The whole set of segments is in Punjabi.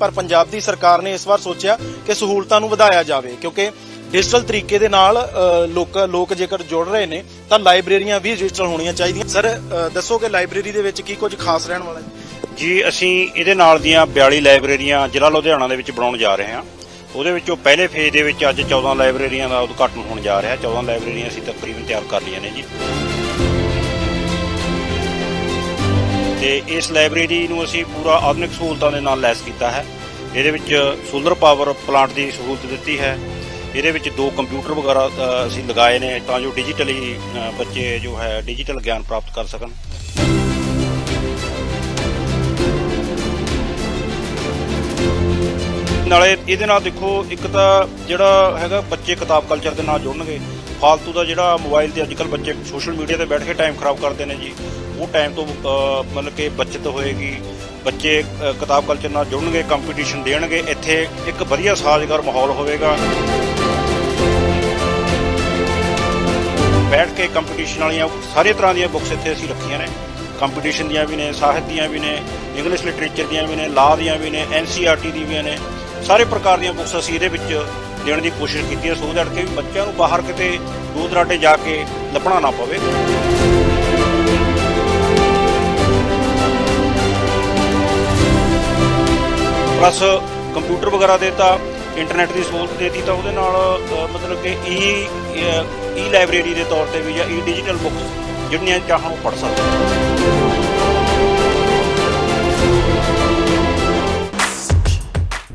ਪਰ ਪੰਜਾਬ ਦੀ ਸਰਕਾਰ ਨੇ ਇਸ ਵਾਰ ਸੋਚਿਆ ਕਿ ਸਹੂਲਤਾਂ ਨੂੰ ਵਧਾਇਆ ਜਾਵੇ, ਕਿਉਂਕਿ ਡਿਜੀਟਲ ਤਰੀਕੇ ਦੇ ਨਾਲ ਲੋਕ ਲੋਕ ਜੇਕਰ ਜੁੜ ਰਹੇ ਨੇ, ਤਾਂ ਲਾਇਬ੍ਰੇਰੀਆਂ ਵੀ ਡਿਜੀਟਲ ਹੋਣੀਆਂ ਚਾਹੀਦੀਆਂ। ਸਰ ਦੱਸੋ ਕਿ ਲਾਇਬ੍ਰੇਰੀ ਦੇ ਵਿੱਚ ਕੀ ਕੁਝ ਖਾਸ ਰਹਿਣ ਵਾਲਾ ਹੈ? ਜੀ, ਅਸੀਂ ਇਹਦੇ ਨਾਲ ਦੀਆਂ 42 ਲਾਇਬ੍ਰੇਰੀਆਂ ਜ਼ਿਲ੍ਹਾ ਲੁਧਿਆਣਾ ਦੇ ਵਿੱਚ ਬਣਾਉਣ ਜਾ ਰਹੇ ਹਾਂ। ਉਹਦੇ ਵਿੱਚੋਂ ਪਹਿਲੇ ਫੇਜ਼ ਦੇ ਵਿੱਚ ਅੱਜ 14 ਲਾਇਬ੍ਰੇਰੀਆਂ ਦਾ ਉਦਘਾਟਨ ਹੋਣ ਜਾ ਰਿਹਾ। 14 ਲਾਇਬ੍ਰੇਰੀਆਂ ਅਸੀਂ ਤਕਰੀਬਨ ਤਿਆਰ ਕਰ ਲਈਆਂ ਨੇ ਜੀ। ਤੇ ਇਸ ਲਾਇਬ੍ਰੇਰੀ ਨੂੰ ਅਸੀਂ ਪੂਰਾ ਆਧੁਨਿਕ ਸਹੂਲਤਾਂ ਦੇ ਨਾਲ ਲੈਸ ਕੀਤਾ ਹੈ। ਇਹਦੇ ਵਿੱਚ ਸੋਲਰ ਪਾਵਰ ਪਲਾਂਟ ਦੀ ਸਹੂਲਤ ਦਿੱਤੀ ਹੈ। ਇਹਦੇ ਵਿੱਚ ਦੋ ਕੰਪਿਊਟਰ ਵਗੈਰਾ ਅਸੀਂ ਲਗਾਏ ਨੇ ਤਾਂ ਜੋ ਡਿਜੀਟਲੀ ਬੱਚੇ ਜੋ ਹੈ ਡਿਜੀਟਲ ਗਿਆਨ ਪ੍ਰਾਪਤ ਕਰ ਸਕਣ। ਨਾਲੇ ਇਹਦੇ ਨਾਲ ਦੇਖੋ ਇੱਕ ਤਾਂ ਜਿਹੜਾ ਹੈਗਾ ਬੱਚੇ ਕਿਤਾਬ ਕਲਚਰ ਦੇ ਨਾਲ ਜੁੜਨਗੇ। ਫਾਲਤੂ ਦਾ ਜਿਹੜਾ ਮੋਬਾਈਲ ਤੇ ਅੱਜਕੱਲ ਬੱਚੇ ਸੋਸ਼ਲ ਮੀਡੀਆ ਤੇ ਬੈਠ ਕੇ ਟਾਈਮ ਖਰਾਬ ਕਰਦੇ ਨੇ ਜੀ, ਉਹ ਟਾਈਮ ਤੋਂ ਮਤਲਬ ਕਿ ਬਚਤ ਹੋਏਗੀ। ਬੱਚੇ ਕਿਤਾਬ ਕਲਚਰ ਨਾਲ ਜੁੜਨਗੇ ਕੰਪੀਟੀਸ਼ਨ ਦੇਣਗੇ, ਇੱਥੇ ਇੱਕ ਵਧੀਆ ਸਾਜ਼ਗਾਰ ਮਾਹੌਲ ਹੋਵੇਗਾ। ਬੈਠ ਕੇ ਕੰਪੀਟੀਸ਼ਨ ਵਾਲੀਆਂ ਸਾਰੇ ਤਰ੍ਹਾਂ ਦੀਆਂ ਬੁੱਕਸ ਇੱਥੇ ਅਸੀਂ ਰੱਖੀਆਂ ਨੇ। ਕੰਪੀਟੀਸ਼ਨ ਦੀਆਂ ਵੀ ਨੇ, ਸਾਹਿਤ ਦੀਆਂ ਵੀ ਨੇ ਇੰਗਲਿਸ਼ ਲਿਟਰੇਚਰ ਦੀਆਂ ਵੀ ਨੇ ਲਾਅ ਦੀਆਂ ਵੀ ਨੇ ਐਨਸੀਆਰਟੀ ਦੀਆਂ ਵੀ ਨੇ। ਸਾਰੇ ਪ੍ਰਕਾਰ ਦੀਆਂ ਬੁੱਕਸ ਅਸੀਂ ਇਹਦੇ ਵਿੱਚ ਦੇਣ ਦੀ ਕੋਸ਼ਿਸ਼ ਕੀਤੀ ਹੈ ਸੋ ਜਾਣ ਕੇ ਵੀ ਬੱਚਿਆਂ ਨੂੰ ਬਾਹਰ ਕਿਤੇ ਦੂਰ ਦਰਾਡੇ ਜਾ ਕੇ ਲੱਭਣਾ ਨਾ ਪਵੇ। ਪਲੱਸ ਕੰਪਿਊਟਰ ਵਗੈਰਾ ਦੇਤਾ ਇੰਟਰਨੈਟ ਦੀ ਸਹੂਲਤ ਦੇਤੀ, ਤਾਂ ਉਹਦੇ ਨਾਲ ਮਤਲਬ ਕਿ ਈ ਈ ਲਾਇਬ੍ਰੇਰੀ ਦੇ ਤੌਰ ਤੇ ਵੀ ਜਾਂ ਈ ਡਿਜੀਟਲ ਬੁੱਕਸ ਜਿਹੜੀਆਂ ਚਾਹਣ ਉਹ ਪੜ੍ਹ ਸਕਦੇ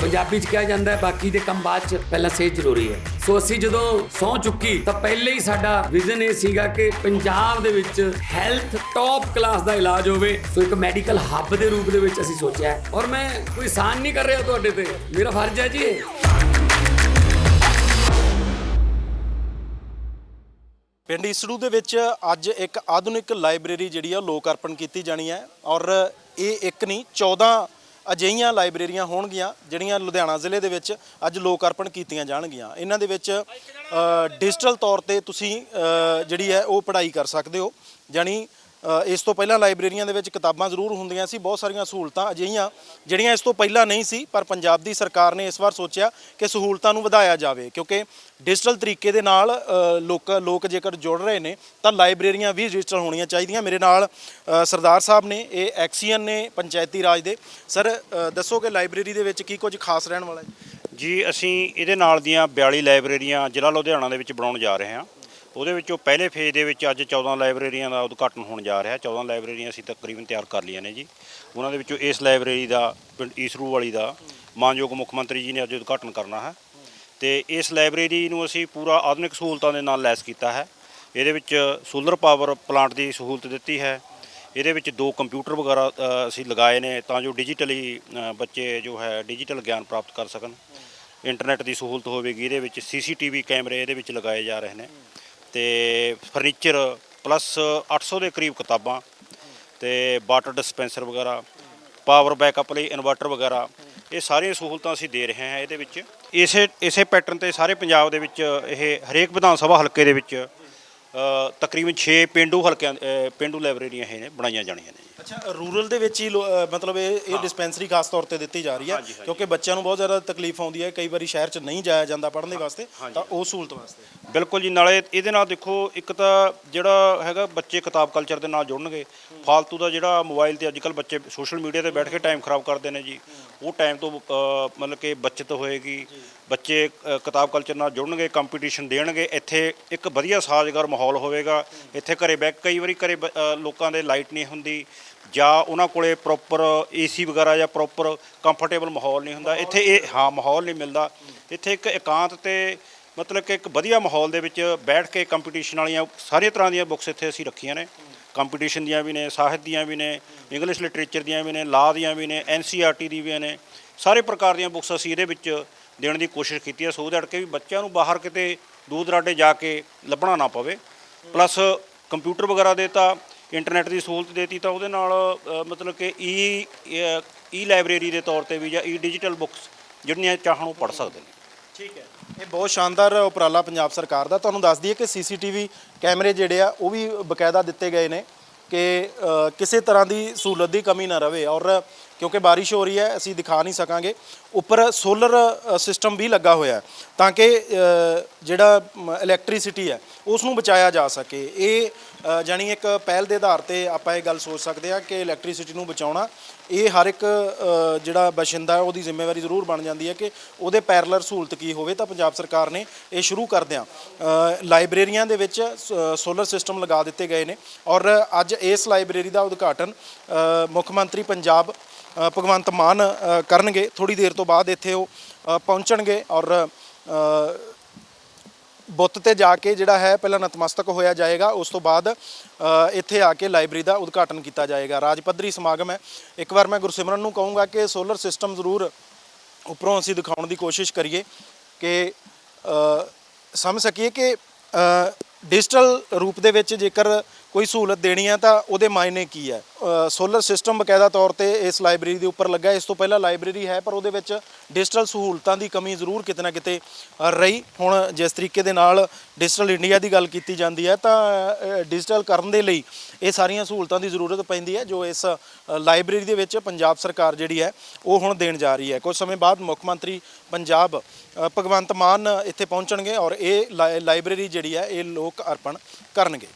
ਪੰਜਾਬੀ ਚ ਕਿਹਾ ਜਾਂਦਾ ਹੈ, ਬਾਕੀ ਦੇ ਕੰਮ ਬਾਅਦ ਚ ਪਹਿਲਾਂ ਸਿਹਤ ਜ਼ਰੂਰੀ ਹੈ। ਸੋ ਅਸੀਂ ਜਦੋਂ ਸੌ ਚੁੱਕੀ, ਤਾਂ ਪਹਿਲੇ ਹੀ ਸਾਡਾ ਵਿਜ਼ਨ ਇਹ ਸੀਗਾ ਕਿ ਪੰਜਾਬ ਦੇ ਵਿੱਚ ਹੈਲਥ ਟੌਪ ਕਲਾਸ ਦਾ ਇਲਾਜ ਹੋਵੇ। ਸੋ ਇੱਕ ਮੈਡੀਕਲ ਹੱਬ ਦੇ ਰੂਪ ਦੇ ਵਿੱਚ ਅਸੀਂ ਸੋਚਿਆ ਔਰ ਮੈਂ ਕੋਈ ਆਸਾਨ ਨਹੀਂ ਕਰ ਰਿਹਾ ਤੁਹਾਡੇ ਤੇ। ਮੇਰਾ ਫਰਜ਼ ਹੈ ਜੀ ਇਹ। ਪਿੰਡ ਈਸੜੂ ਦੇ ਵਿੱਚ ਅੱਜ ਇੱਕ ਆਧੁਨਿਕ ਲਾਇਬ੍ਰੇਰੀ ਜਿਹੜੀ ਆ, ਲੋਕ ਅਰਪਣ ਕੀਤੀ ਜਾਣੀ ਹੈ। ਔਰ ਇਹ ਇੱਕ ਨਹੀਂ 14 ਅਜਿਹੀਆਂ ਲਾਇਬ੍ਰੇਰੀਆਂ ਹੋਣਗੀਆਂ ਜਿਹੜੀਆਂ ਲੁਧਿਆਣਾ ਜ਼ਿਲ੍ਹੇ ਦੇ ਵਿੱਚ ਅੱਜ ਲੋਕ ਅਰਪਣ ਕੀਤੀਆਂ ਜਾਣਗੀਆਂ। ਇਹਨਾਂ ਦੇ ਵਿੱਚ ਡਿਜੀਟਲ ਤੌਰ ਤੇ ਤੁਸੀਂ ਜਿਹੜੀ ਹੈ ਉਹ ਪੜ੍ਹਾਈ ਕਰ ਸਕਦੇ ਹੋ। ਜਾਣੀ ਇਸ ਤੋਂ ਪਹਿਲਾਂ ਲਾਇਬ੍ਰੇਰੀਆਂ ਦੇ ਵਿੱਚ ਕਿਤਾਬਾਂ ਜ਼ਰੂਰ ਹੁੰਦੀਆਂ ਸੀ, ਬਹੁਤ ਸਾਰੀਆਂ ਸਹੂਲਤਾਂ ਅਜਿਹੀਆਂ ਜਿਹੜੀਆਂ ਇਸ ਤੋਂ ਪਹਿਲਾਂ ਨਹੀਂ ਸੀ, ਪਰ ਪੰਜਾਬ ਦੀ ਸਰਕਾਰ ਨੇ ਇਸ ਵਾਰ ਸੋਚਿਆ ਕਿ ਸਹੂਲਤਾਂ ਨੂੰ ਵਧਾਇਆ ਜਾਵੇ, ਕਿਉਂਕਿ ਡਿਜੀਟਲ ਤਰੀਕੇ ਦੇ ਨਾਲ ਲੋਕ ਲੋਕ ਜੇਕਰ ਜੁੜ ਰਹੇ ਨੇ, ਤਾਂ ਲਾਇਬ੍ਰੇਰੀਆਂ ਵੀ ਡਿਜੀਟਲ ਹੋਣੀਆਂ ਚਾਹੀਦੀਆਂ। ਮੇਰੇ ਨਾਲ ਸਰਦਾਰ ਸਾਹਿਬ ਨੇ, ਇਹ ਐਕਸੀਅਨ ਨੇ, ਪੰਚਾਇਤੀ ਰਾਜ ਦੇ। ਸਰ ਦੱਸੋ ਕਿ ਲਾਇਬ੍ਰੇਰੀ ਦੇ ਵਿੱਚ ਕੀ ਕੁਝ ਖਾਸ ਰਹਿਣ ਵਾਲਾ ਹੈ? ਜੀ, ਅਸੀਂ ਇਹਦੇ ਨਾਲ ਦੀਆਂ 42 ਲਾਇਬ੍ਰੇਰੀਆਂ ਜ਼ਿਲ੍ਹਾ ਲੁਧਿਆਣਾ ਦੇ ਵਿੱਚ ਬਣਾਉਣ ਜਾ ਰਹੇ ਹਾਂ। ਉਹਦੇ ਵਿੱਚੋਂ ਪਹਿਲੇ ਫੇਜ਼ ਦੇ ਵਿੱਚ ਅੱਜ 14 ਲਾਇਬ੍ਰੇਰੀਆਂ ਦਾ ਉਦਘਾਟਨ ਹੋਣ ਜਾ ਰਿਹਾ। 14 ਲਾਇਬ੍ਰੇਰੀਆਂ ਅਸੀਂ ਤਕਰੀਬਨ ਤਿਆਰ ਕਰ ਲਈਆਂ ਨੇ ਜੀ। ਉਹਨਾਂ ਦੇ ਵਿੱਚੋਂ ਇਸ ਲਾਇਬ੍ਰੇਰੀ ਦਾ, ਪਿੰਡ ਈਸਰੂ ਵਾਲੀ ਦਾ ਮਾਨਯੋਗ ਮੁੱਖ ਮੰਤਰੀ ਜੀ ਨੇ ਅੱਜ ਉਦਘਾਟਨ ਕਰਨਾ ਹੈ। ਤੇ ਇਸ ਲਾਇਬ੍ਰੇਰੀ ਨੂੰ ਅਸੀਂ ਪੂਰਾ ਆਧੁਨਿਕ ਸਹੂਲਤਾਂ ਦੇ ਨਾਲ ਲੈਸ ਕੀਤਾ ਹੈ। ਇਹਦੇ ਵਿੱਚ ਸੋਲਰ ਪਾਵਰ ਪਲਾਂਟ ਦੀ ਸਹੂਲਤ ਦਿੱਤੀ ਹੈ। ਇਹਦੇ ਵਿੱਚ ਦੋ ਕੰਪਿਊਟਰ ਵਗੈਰਾ ਅਸੀਂ ਲਗਾਏ ਨੇ ਤਾਂ ਜੋ ਡਿਜੀਟਲੀ ਬੱਚੇ ਜੋ ਹੈ ਡਿਜੀਟਲ ਗਿਆਨ ਪ੍ਰਾਪਤ ਕਰ ਸਕਣ। ਇੰਟਰਨੈਟ ਦੀ ਸਹੂਲਤ ਹੋਵੇਗੀ। ਇਹਦੇ ਵਿੱਚ ਸੀਸੀਟੀਵੀ ਕੈਮਰੇ ਇਹਦੇ ਵਿੱਚ ਲਗਾਏ ਜਾ ਰਹੇ ਨੇ। ਤੇ ਫਰਨੀਚਰ ਪਲੱਸ 800 ਦੇ ਕਰੀਬ ਕਿਤਾਬਾਂ ਤੇ ਵਾਟਰ ਡਿਸਪੈਂਸਰ ਵਗੈਰਾ ਪਾਵਰ ਬੈਕਅਪ ਲਈ ਇਨਵਰਟਰ ਵਗੈਰਾ ਇਹ ਸਾਰੀਆਂ ਸਹੂਲਤਾਂ ਅਸੀਂ ਦੇ ਰਹੇ ਹਾਂ ਇਹਦੇ ਵਿੱਚ। ਇਸੇ ਇਸੇ ਪੈਟਰਨ ਤੇ ਸਾਰੇ ਪੰਜਾਬ ਦੇ ਵਿੱਚ ਇਹ ਹਰੇਕ ਵਿਧਾਨ ਸਭਾ ਹਲਕੇ ਦੇ ਵਿੱਚ ਤਕਰੀਬਨ 6 ਪਿੰਡੂ ਹਲਕਿਆਂ ਅ, ਪਿੰਡੂ ਲਾਇਬ੍ਰੇਰੀਆਂ ਇਹ ਨੇ ਬਣਾਈਆਂ ਜਾਣੀਆਂ ਨੇ ਅੱਛਾ ਰੂਰਲ ਦੇ ਵਿੱਚ ਹੀ ਲੋ- ਅ, ਮਤਲਬ ਇਹ ਇਹ ਡਿਸਪੈਂਸਰੀ ਖਾਸ ਤੌਰ ਤੇ ਦਿੱਤੀ ਜਾ ਰਹੀ ਹੈ ਹਾਂਜੀ, ਹਾਂਜੀ। ਕਿਉਂਕਿ ਬੱਚਿਆਂ ਨੂੰ ਬਹੁਤ ਜ਼ਿਆਦਾ ਤਕਲੀਫ ਆਉਂਦੀ ਹੈ ਕਈ ਵਾਰੀ ਸ਼ਹਿਰ 'ਚ ਨਹੀਂ ਜਾਇਆ ਜਾਂਦਾ ਪੜ੍ਹਨ ਦੇ ਵਾਸਤੇ ਤਾਂ ਉਹ ਸਹੂਲਤ ਵਾਸਤੇ। ਬਿਲਕੁਲ ਜੀ ਨਾਲੇ ਇਹਦੇ ਨਾਲ ਦੇਖੋ ਇੱਕ ਤਾਂ ਜਿਹੜਾ ਹੈਗਾ ਬੱਚੇ ਕਿਤਾਬ ਕਲਚਰ ਦੇ ਨਾਲ ਜੁੜਨਗੇ ਫਾਲਤੂ ਦਾ ਜਿਹੜਾ ਮੋਬਾਈਲ ਤੇ ਅੱਜਕੱਲ ਬੱਚੇ ਸੋਸ਼ਲ ਮੀਡੀਆ ਤੇ ਬੈਠ ਕੇ ਟਾਈਮ ਖਰਾਬ ਕਰਦੇ ਨੇ ਜੀ। ਉਹ ਟਾਈਮ ਤੋਂ ਅ, ਮਤਲਬ ਕਿ ਬਚਤ ਹੋਏਗੀ। ਬੱਚੇ ਅ, ਕਿਤਾਬ ਕਲਚਰ ਨਾਲ ਜੁੜਨਗੇ ਕੰਪੀਟੀਸ਼ਨ ਦੇਣਗੇ। ਇੱਥੇ ਇੱਕ ਵਧੀਆ ਸਾਜ਼ਗਾਰ ਮਾਹੌਲ ਹੋਵੇਗਾ। ਇੱਥੇ ਘਰੇ ਬੈਕ ਕਈ ਵਾਰੀ ਘਰੇ ਬ- ਅ, ਲੋਕਾਂ ਦੇ ਲਾਈਟ ਨਹੀਂ ਹੁੰਦੀ। ਜਾਂ ਉਹਨਾਂ ਕੋਲੇ ਪ੍ਰੋਪਰ ਏਸੀ ਵਗੈਰਾ ਜਾਂ ਪ੍ਰੋਪਰ ਕੰਫਰਟੇਬਲ ਮਾਹੌਲ ਨਹੀਂ ਹੁੰਦਾ। ਇੱਥੇ ਇਹ ਹਾਂ ਮਾਹੌਲ ਨਹੀਂ ਮਿਲਦਾ। ਇੱਥੇ ਇੱਕ ਇਕਾਂਤ ਤੇ ਮਤਲਬ ਕਿ ਇੱਕ ਵਧੀਆ ਮਾਹੌਲ ਦੇ ਵਿੱਚ ਬੈਠ ਕੇ ਕੰਪੀਟੀਸ਼ਨ ਵਾਲੀਆਂ ਸਾਰੀਆਂ ਤਰ੍ਹਾਂ ਦੀਆਂ ਬੁੱਕਸ ਇੱਥੇ ਅਸੀਂ ਰੱਖੀਆਂ ਨੇ। ਕੰਪੀਟੀਸ਼ਨ ਦੀਆਂ ਵੀ ਨੇ, ਸਾਹਿਤ ਦੀਆਂ ਵੀ ਨੇ ਇੰਗਲਿਸ਼ ਲਿਟਰੇਚਰ ਦੀਆਂ ਵੀ ਨੇ ਲਾਅ ਦੀਆਂ ਵੀ ਨੇ ਐਨਸੀਆਰਟੀ ਦੀ ਵੀ ਨੇ, ਸਾਰੇ ਪ੍ਰਕਾਰ ਦੀਆਂ ਬੁੱਕਸ ਅਸੀਂ ਇਹਦੇ ਵਿੱਚ ਦੇਣ ਦੀ ਕੋਸ਼ਿਸ਼ ਕੀਤੀ ਹੈ, ਸੋ ਦੈਟ ਕੇ ਵੀ ਬੱਚਿਆਂ ਨੂੰ ਬਾਹਰ ਕਿਤੇ ਦੂਰ ਦਰਾਡੇ ਜਾ ਕੇ ਲੱਭਣਾ ਨਾ ਪਵੇ। ਪਲੱਸ ਕੰਪਿਊਟਰ ਵਗੈਰਾ ਦੇਤਾ ਇੰਟਰਨੈਟ ਦੀ ਸਹੂਲਤ ਦੇਤੀ ਤਾਂ ਉਹਦੇ ਨਾਲ ਮਤਲਬ ਕਿ ਈ ਈ ਲਾਇਬ੍ਰੇਰੀ ਦੇ ਤੌਰ ਤੇ ਵੀ ਜਾਂ ਈ ਡਿਜੀਟਲ ਬੁੱਕਸ ਜਿਹੜੀਆਂ ਚਾਹਣ ਉਹ ਪੜ੍ਹ ਸਕਦੇ ਨੇ। ਠੀਕ ਹੈ। ਇਹ ਬਹੁਤ ਸ਼ਾਨਦਾਰ ਉਪਰਾਲਾ ਪੰਜਾਬ ਸਰਕਾਰ ਦਾ। ਤੁਹਾਨੂੰ ਦੱਸ ਦਈਏ ਕਿ ਸੀਸੀਟੀਵੀ ਕੈਮਰੇ ਜਿਹੜੇ ਆ, ਉਹ ਵੀ ਬਕਾਇਦਾ ਦਿੱਤੇ ਗਏ ਨੇ ਕਿ ਕਿਸੇ ਤਰ੍ਹਾਂ ਦੀ ਸਹੂਲਤ ਦੀ ਕਮੀ ਨਾ ਰਵੇ ਔਰ ਕਿਉਂਕਿ ਬਾਰਿਸ਼ ਹੋ ਰਹੀ ਹੈ ਅਸੀਂ ਦਿਖਾ ਨਹੀਂ ਸਕਾਂਗੇ। ਉੱਪਰ ਸੋਲਰ ਸਿਸਟਮ ਵੀ ਲੱਗਾ ਹੋਇਆ ਹੈ ਤਾਂ ਕਿ ਜਿਹੜਾ ਇਲੈਕਟ੍ਰਿਸਿਟੀ ਹੈ ਉਸ ਨੂੰ ਬਚਾਇਆ ਜਾ ਸਕੇ। ਇਹ ਅ, ਜਾਣੀ ਇੱਕ ਪਹਿਲ ਦੇ ਆਧਾਰ ਤੇ ਆਪਾਂ ਇਹ ਗੱਲ ਸੋਚ ਸਕਦੇ ਹਾਂ ਕਿ ਇਲੈਕਟ੍ਰਿਸਿਟੀ ਨੂੰ ਬਚਾਉਣਾ ਇਹ ਹਰ ਇੱਕ ਜਿਹੜਾ ਬਸ਼ਿੰਦਾ ਹੈ ਉਹਦੀ ਜ਼ਿੰਮੇਵਾਰੀ ਜ਼ਰੂਰ ਬਣ ਜਾਂਦੀ ਹੈ ਕਿ ਉਹਦੇ ਪੈਰਲਰ ਸਹੂਲਤ ਕੀ ਹੋਵੇ ਤਾਂ ਪੰਜਾਬ ਸਰਕਾਰ ਨੇ ਇਹ ਸ਼ੁਰੂ ਕਰਦਿਆਂ ਲਾਇਬ੍ਰੇਰੀਆਂ ਦੇ ਵਿੱਚ ਸੋਲਰ ਸਿਸਟਮ ਲਗਾ ਦਿੱਤੇ ਗਏ ਨੇ ਔਰ ਅੱਜ ਇਸ ਲਾਇਬ੍ਰੇਰੀ ਦਾ ਉਦਘਾਟਨ ਮੁੱਖ ਮੰਤਰੀ ਪੰਜਾਬ ਭਗਵੰਤ ਮਾਨ ਕਰਨਗੇ। ਥੋੜੀ ਦੇਰ ਤੋਂ ਬਾਅਦ ਇੱਥੇ ਉਹ ਪਹੁੰਚਣਗੇ ਔਰ ਬੁੱਤ ਤੇ ਜਾ ਕੇ ਜਿਹੜਾ ਹੈ ਪਹਿਲਾਂ ਨਤਮਸਤਕ ਹੋਇਆ ਜਾਏਗਾ। ਉਸ ਤੋਂ ਬਾਅਦ ਇੱਥੇ ਆ ਕੇ ਲਾਇਬ੍ਰੇਰੀ ਦਾ ਉਦਘਾਟਨ ਕੀਤਾ ਜਾਏਗਾ। ਰਾਜ ਪੱਧਰੀ ਸਮਾਗਮ ਹੈ। ਇੱਕ ਵਾਰ ਮੈਂ ਗੁਰਸਿਮਰਨ ਨੂੰ ਕਹੂੰਗਾ ਕਿ ਸੋਲਰ ਸਿਸਟਮ ਜ਼ਰੂਰ ਉੱਪਰੋਂ ਅਸੀਂ ਦਿਖਾਉਣ ਦੀ ਕੋਸ਼ਿਸ਼ ਕਰੀਏ ਕਿ ਸਮਝ ਸਕੀਏ ਕਿ ਡਿਜੀਟਲ ਰੂਪ ਦੇ ਵਿੱਚ ਜੇਕਰ ਕੋਈ ਸਹੂਲਤ ਦੇਣੀ ਹੈ ਤਾਂ ਉਹਦੇ ਮਾਇਨੇ ਕੀ ਹੈ? ਸੋਲਰ ਸਿਸਟਮ ਬਕਾਇਦਾ ਤੌਰ ਤੇ ਇਸ ਲਾਇਬ੍ਰੇਰੀ ਦੇ ਉੱਪਰ ਲੱਗਾ ਇਸ ਤੋਂ ਪਹਿਲਾਂ ਲਾਇਬ੍ਰੇਰੀ ਹੈ, ਪਰ ਉਹਦੇ ਵਿੱਚ ਡਿਜੀਟਲ ਸਹੂਲਤਾਂ ਦੀ ਕਮੀ ਜ਼ਰੂਰ ਕਿਤੇ ਨਾ ਕਿਤੇ ਰਹੀ। ਹੁਣ ਜਿਸ ਤਰੀਕੇ ਦੇ ਨਾਲ ਡਿਜੀਟਲ ਇੰਡੀਆ ਦੀ ਗੱਲ ਕੀਤੀ ਜਾਂਦੀ ਹੈ, ਤਾਂ ਡਿਜੀਟਲ ਕਰਨ ਦੇ ਲਈ ਇਹ ਸਾਰੀਆਂ ਸਹੂਲਤਾਂ ਦੀ ਜ਼ਰੂਰਤ ਪੈਂਦੀ ਹੈ, ਜੋ ਇਸ ਲਾਇਬ੍ਰੇਰੀ ਦੇ ਵਿੱਚ ਪੰਜਾਬ ਸਰਕਾਰ ਜਿਹੜੀ ਹੈ, ਉਹ ਹੁਣ ਦੇਣ ਜਾ ਰਹੀ ਹੈ। ਕੁਝ ਸਮੇਂ ਬਾਅਦ ਮੁੱਖ ਮੰਤਰੀ ਪੰਜਾਬ ਭਗਵੰਤ ਮਾਨ ਇੱਥੇ ਪਹੁੰਚਣਗੇ ਔਰ ਇਹ ਲਾਇ- ਲਾਇਬ੍ਰੇਰੀ ਜਿਹੜੀ ਹੈ, ਇਹ ਲੋਕ ਅਰਪਣ ਕਰਨਗੇ।